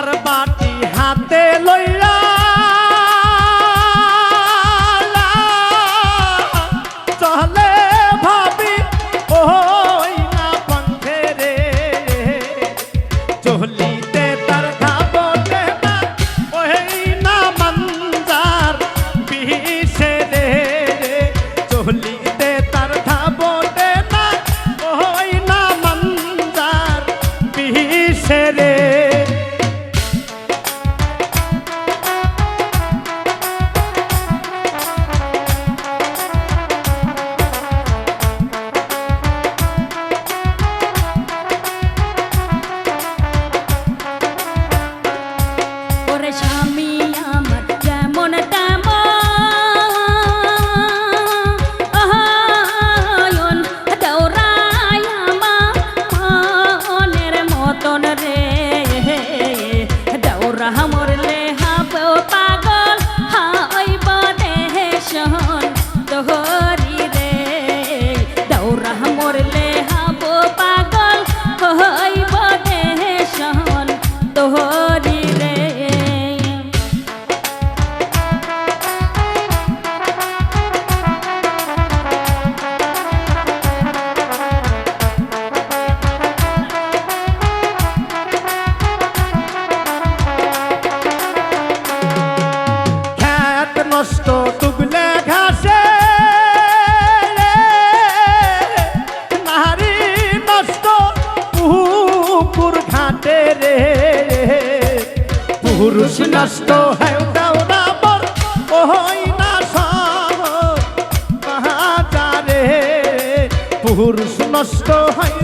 তার বাটি তোহরি পুরুষ নষ্ট হয় বাজারে পুরুষ নষ্ট হয়